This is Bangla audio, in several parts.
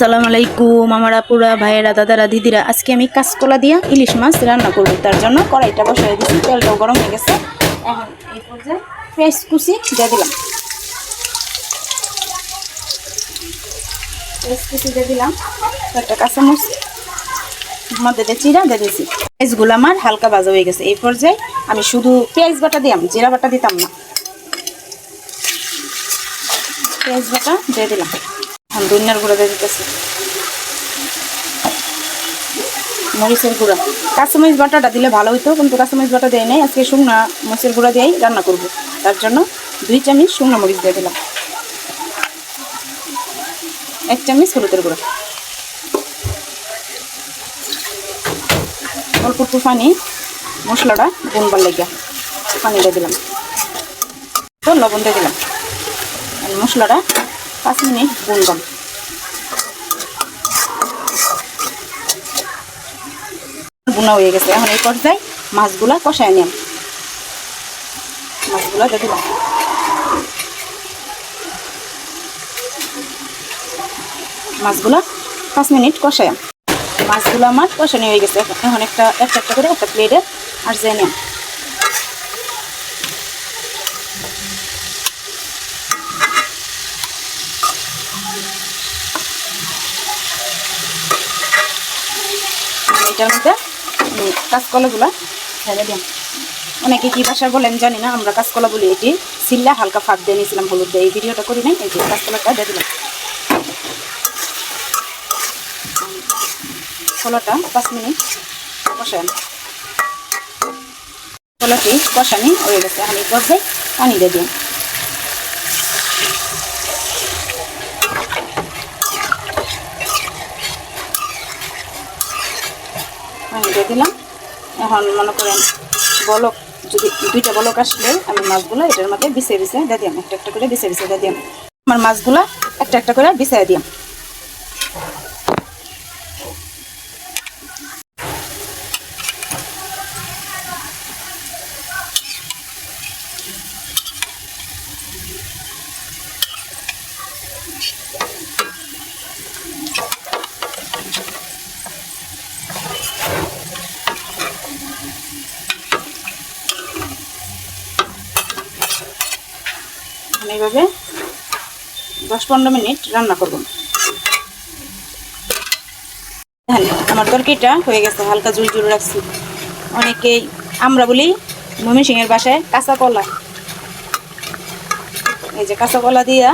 সালাম আলাইকুম, আমার আপুরা, ভাইয়েরা, দাদারা, দিদিরা। আজকে আমি কাঁচকলা দিয়া ইলিশ মাছ রান্না করব। তার জন্য কড়াইটা বসাই দিচ্ছি তেলটাও গরম হয়ে গেছে। এখন এই পর্যায়ে পেঁয়াজ কুচি দিয়ে দিলাম। পেঁয়াজ কুচি দিয়ে দিলাম। একটা কাঁচামরিচ, মধ্যে দিয়ে চিরা দিয়ে পেঁয়াজগুলো আমার হালকা ভাজা হয়ে গেছে। এই পর্যায়ে আমি শুধু পেঁয়াজ বাটা দিলাম, জিরা বাটা দিতাম না। পেঁয়াজ বাটা দিয়ে দিলাম। এখন ধনিয়ার গুঁড়া দিয়ে দিতেছি। মরিচের গুঁড়া। কাঁচামরিচ বাটাটা দিলে ভালো হইতো, কিন্তু কাঁচামরিচ বাটা দেয় নাই। আজকে শুকনা মরিচের গুঁড়া দিয়েই রান্না করব। তার জন্য দুই চামচ শুকনো মরিচ দিয়ে দিলাম। এক চামচ হলুদের গুঁড়া। অল্প একটু পানি মশলাটা বুনবার লাগিয়া পানি দিয়ে দিলাম। তো লবণ দিয়ে দিলাম। মশলাটা পাঁচ মিনিট বুনবাম বোনা হয়ে গেছে। এখন এই পর্যায়ে মাছগুলা কষায় নিলাম মাছগুলা দিলাম মাছগুলা পাঁচ মিনিট কষায়। মাছগুলো আমার কষানি হয়ে গেছে। এখন একটা একটা একটা করে একটা প্লেটে আর যে নিলাম এটার মধ্যে কাঁচকলাগুলো ঢেলে দিলাম অনেকে কী ভাষা বলেন জানি না, আমরা কাঁচকলা বলি এটি সিল্লা, হালকা ফাঁক দিয়ে নিয়েছিলাম হলুদ দিয়ে। এই ভিডিওটা করি নাই, এই যে কাঁচকলাটা দিয়ে দিলাম। কলাটা পাঁচ মিনিট কষান কলাটি কষানি হয়ে গেছে, আমি পর্যায়ে পানি দিয়ে দিলাম পানি দিয়ে দিলাম। এখন মনে করেন বলক যদি দুইটা বলক আসলে আমি মাছগুলো এটার মধ্যে বিছিয়ে বিছিয়ে দিয়ে দিলাম একটা একটা করে বিছিয়ে বিছিয়ে দিয়ে দিলাম আমার মাছগুলো একটা একটা করে বিছিয়ে দিলাম এখন এইভাবে দশ পনেরো মিনিট রান্না করব। আমার তরকারিটা হয়ে গেছে, হালকা জুল জুল রাখছি। অনেকেই আমরা বলি মমি সিংয়ের বাসায় কাঁচা কলা। এই যে কাঁচা কলা দিয়া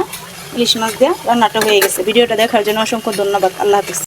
ইলিশ মাছ দিয়া রান্নাটা হয়ে গেছে। ভিডিওটা দেখার জন্য অসংখ্য ধন্যবাদ। আল্লাহ হাফিজ।